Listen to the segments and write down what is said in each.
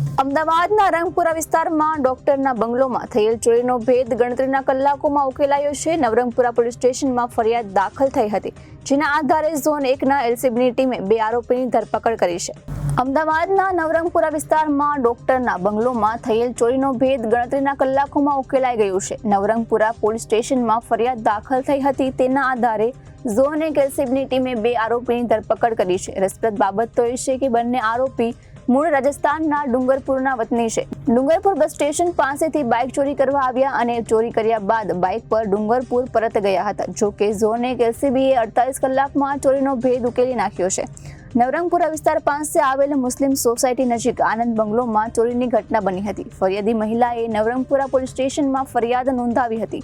અમદાવાદના રંગપુરા વિસ્તારમાં ડોક્ટરના બંગલોમાં થયેલ ચોરીનો ભેદ ગણતરીના કલાકોમાં ઉકેલાયો છે. નવરંગપુરા પોલીસ સ્ટેશનમાં ફરિયાદ દાખલ થઈ હતી, જેના આધારે ઝોન એકના એલસીબીની ટીમે બે આરોપીની ધરપકડ કરી છે. અમદાવાદના નવરંગપુરા વિસ્તારમાં ડોક્ટરના બંગલોમાં થયેલ ચોરીનો ભેદ ગણતરીના કલાકોમાં ઉકેલાઈ ગયો છે. નવરંગપુરા પોલીસ સ્ટેશનમાં ફરિયાદ દાખલ થઈ હતી તેના આધારે ઝોન એક એલસીબીની ટીમે બે આરોપીની ધરપકડ કરી છે. રસપ્રદ બાબત તો એ છે કે બંને આરોપી મૂળ રાજસ્થાનના ડુંગરપુરના વતની છે. ડુંગરપુર બસ સ્ટેશન પાસેથી બાઇક ચોરી કરવા આવ્યા અને ચોરી કર્યા બાદ બાઇક પર ડુંગરપુર પરત ગયા હતા. જો કે ઝોને એલસીબીએ અડતાલીસ કલાકમાં ચોરીનો ભેદ ઉકેલી નાખ્યો છે. નવરંગપુરા વિસ્તાર પાસે આવેલ મુસ્લિમ સોસાયટી નજીક આનંદ બંગલોમાં ચોરીની ઘટના બની હતી. ફરિયાદી મહિલાએ નવરંગપુરા પોલીસ સ્ટેશનમાં ફરિયાદ નોંધાવી હતી.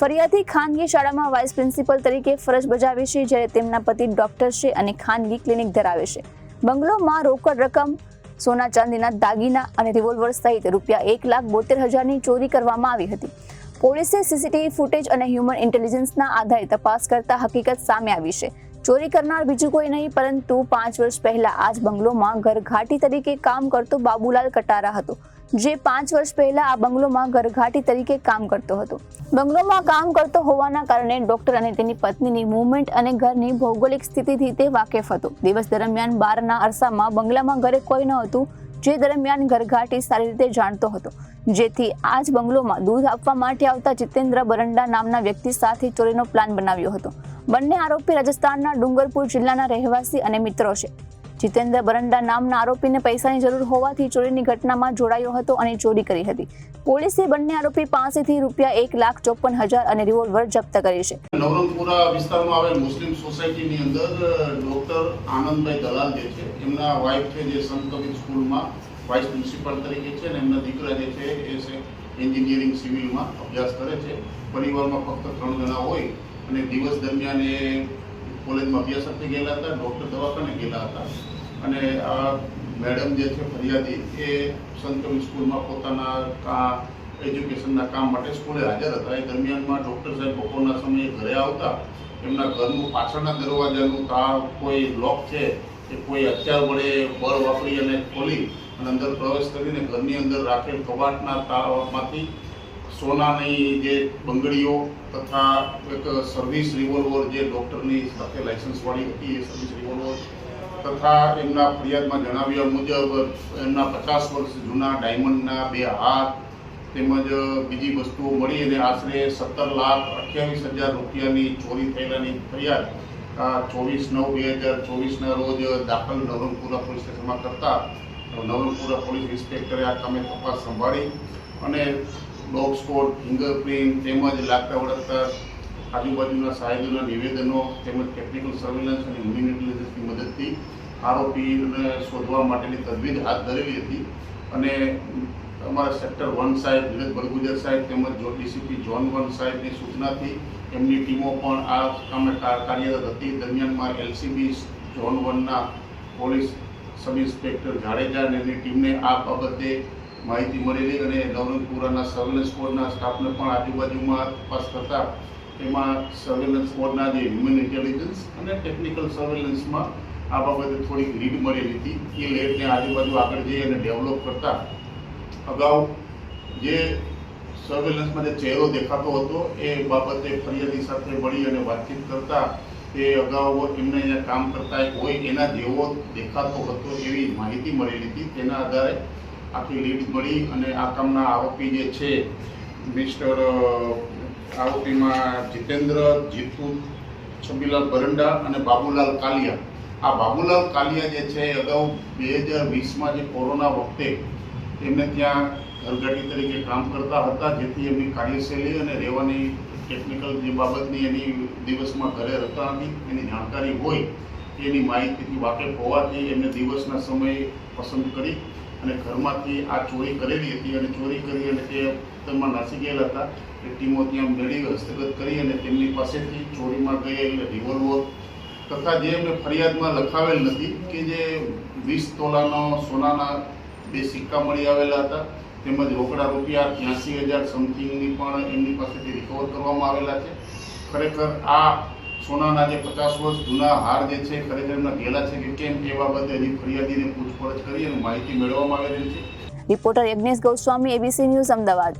ફરિયાદી ખાનગી શાળામાં વાઇસ પ્રિન્સિપલ તરીકે ફરજ બજાવે છે, જ્યારે તેમના પતિ ડોક્ટર છે અને ખાનગી ક્લિનિક ધરાવે છે. બંગલોમાં રોકડ રકમ સોના ચાંદીના દાગીના અને રિવોલ્વર સહિત રૂપિયા એક લાખ બોતેર હજારની ચોરી કરવામાં આવી હતી. પોલીસે સીસીટીવી ફૂટેજ અને હ્યુમન ઇન્ટેલિજન્સના આધારે તપાસ કરતા હકીકત સામે આવી છે. ચોરી કરનાર બીજું કોઈ નહીં, પરંતુ પાંચ વર્ષ પહેલા આ જ બંગલોમાં ઘરઘાટી તરીકે કામ કરતો બાબુલાલ કટારા હતો. જે પાંચ વર્ષ પહેલા આ બંગલોમાં ઘરઘાટી તરીકે કામ કરતો હતો. બંગલોમાં કામ કરતો હોવાના કારણે ડોક્ટર અને તેની પત્નીની મુવમેન્ટ અને ઘરની ભૌગોલિક સ્થિતિથી તે વાકેફ હતો. દિવસ દરમિયાન બારના અરસામાં બંગલામાં ઘરે કોઈ ન હતું, જે દરમિયાન ઘરઘાટી સારી રીતે જાણતો હતો. જેથી આ જ બંગલોમાં દૂધ આપવા માટે આવતા જીતેન્દ્ર બરંડા નામના વ્યક્તિ સાથે ચોરીનો પ્લાન બનાવ્યો હતો. બંને આરોપી રાજસ્થાનના ડુંગરપુર જિલ્લાના રહેવાસી અને મિત્રો છે. જીતેન્દ્ર બરંડા નામના આરોપીને પૈસાની જરૂર હોવાથી ચોરીની ઘટનામાં જોડાયો હતો અને ચોરી કરી હતી. પોલીસે બંને આરોપી પાસેથી રૂપિયા એક લાખ ચોપન હજાર અને રિવોલ્વર જપ્ત કરી છે. નવરંગપુરા વિસ્તારમાં આવેલ મુસ્લિમ સોસાયટીની અંદર ડોક્ટર આનંદભાઈ દલાલ જે છે, એમના વાઇફ છે જે સંત કબીર સ્કૂલમાં વાઇસ પ્રિન્સિપાલ તરીકે છે અને એમના દીકરા જે છે, એ એન્જિનિયરિંગ સિવિલમાં અભ્યાસ કરે છે. પરિવારમાં ફક્ત ત્રણ જણા હોય અને દિવસ દરમિયાન એ કોલેજમાં અભ્યાસ અર્થે ગયેલા હતા ડૉક્ટર દવાખાને ગયેલા હતા. અને આ મેડમ જે છે ફરિયાદી, એ સંતકવિ સ્કૂલમાં પોતાના કા એજ્યુકેશનના કામ માટે સ્કૂલે હાજર હતા. એ દરમિયાનમાં ડૉક્ટર સાહેબ બપોરના સમયે ઘરે આવતા, એમના ઘરનું પાછળના દરવાજાનું તાર કોઈ લોક છે કે કોઈ હથિયાર વડે બળ વાપરી અને ખોલી અને અંદર પ્રવેશ કરીને ઘરની અંદર રાખેલ કબાટના તારમાંથી સોનાની જે બંગડીઓ તથા એક સર્વિસ રિવોલ્વર જે ડૉક્ટરની સાથે લાઇસન્સવાળી હતી, એ સર્વિસ રિવોલ્વર તથા એમના ફરિયાદમાં જણાવ્યા મુજબ એમના પચાસ વર્ષ જૂના ડાયમંડના બે હાથ તેમજ બીજી વસ્તુઓ મળી અને આશરે સત્તર લાખ અઠ્યાવીસ હજાર રૂપિયાની ચોરી થયેલાની ફરિયાદ ચોવીસ નવ બે હજાર ચોવીસના રોજ દાખલ નવરંગપુરા પોલીસ સ્ટેશનમાં કરતા નવરંગપુરા પોલીસ ઇન્સ્પેક્ટરે આ કામે તપાસ સંભાળી અને ડોગ સ્કોડ ફિંગરપ્રિન્ટ તેમજ લાગતા વળગતા આજુબાજુના સાહેબોના નિવેદનો તેમજ ટેકનિકલ સર્વેલન્સ અને હ્યુમન મદદથી આરોપીને શોધવા માટેની તજવીજ હાથ ધરેલી હતી. અને અમારા સેક્ટર વન સાહેબ વિનોદ બળગુજર સાહેબ તેમજ જો ડીસીપી જોન વન સાહેબની સૂચનાથી એમની ટીમો પણ આ કામે કાર્યરત હતી. દરમિયાનમાં એલસીબી ઝોન વનના પોલીસ સબ ઇન્સ્પેક્ટર જાડેજા અને એમની ટીમને આ બાબતે માહિતી મળેલી અને નવરંગપુરાના સર્વેલન્સ સ્કોડના સ્ટાફને પણ આજુબાજુમાં તપાસ કરતા એમાં સર્વેલન્સ સ્કોડના જે હ્યુમન ઇન્ટેલિજન્સ અને ટેકનિકલ સર્વેલન્સમાં આ બાબતે થોડીક લીડ મળેલી હતી. એ લેડને આજુબાજુ આગળ જઈ અને ડેવલપ કરતા અગાઉ જે સર્વેલન્સમાં જે ચહેરો દેખાતો હતો, એ બાબતે ફરિયાદી સાથે મળી અને વાતચીત કરતા એ અગાઉ એમને અહીંયા કામ કરતા હોય એના જેવો દેખાતો હતો એવી માહિતી મળેલી હતી. તેના આધારે આખી લીડ મળી અને આ કામના આરોપી જે છે, મિસ્ટર આરોપીમાં જીતેન્દ્ર, જીતુ, છબીલાલ બરંડા અને બાબુલાલ કાલિયા. આ બાબુલાલ કાલિયા જે છે, અગાઉ બે હજાર વીસમાં જે કોરોના વખતે એમને ત્યાં ઘરઘાટી તરીકે કામ કરતા હતા, જેથી એમની કાર્યશૈલી અને રહેવાની ટેકનિકલ જે બાબતની એની દિવસમાં ઘરે રહેતા નથી એની જાણકારી હોય એની માહિતીથી વાકેફ હોવાથી એમને દિવસના સમયે પસંદ કરી અને ઘરમાંથી આ ચોરી કરેલી હતી અને ચોરી કરી અને તે તેમાં નાસી ગયેલા હતા. એ ટીમો ત્યાં મેળવી હસ્તગત કરી અને તેમની પાસેથી ચોરીમાં ગયેલ રિવોલ્વર તથા જે એમને ફરિયાદમાં લખાવેલ નથી કે જે વીસ તોલાનો સોનાના બે સિક્કા મળી આવેલા હતા તેમજ રોકડા રૂપિયા ત્યાંસી હજાર સમથિંગની પણ એમની પાસેથી રિકવર કરવામાં આવેલા છે. ખરેખર આ સોનાના જે પચાસ વર્ષ જૂના હાર જે છે, ખરેખર એમના ગયેલા છે કે કેમ એ બાબતે હજી ફરિયાદીને પૂછપરછ કરી અને માહિતી મેળવવામાં આવેલી છે. Reporter Yagnesh Goswami ABC news Ahmedabad.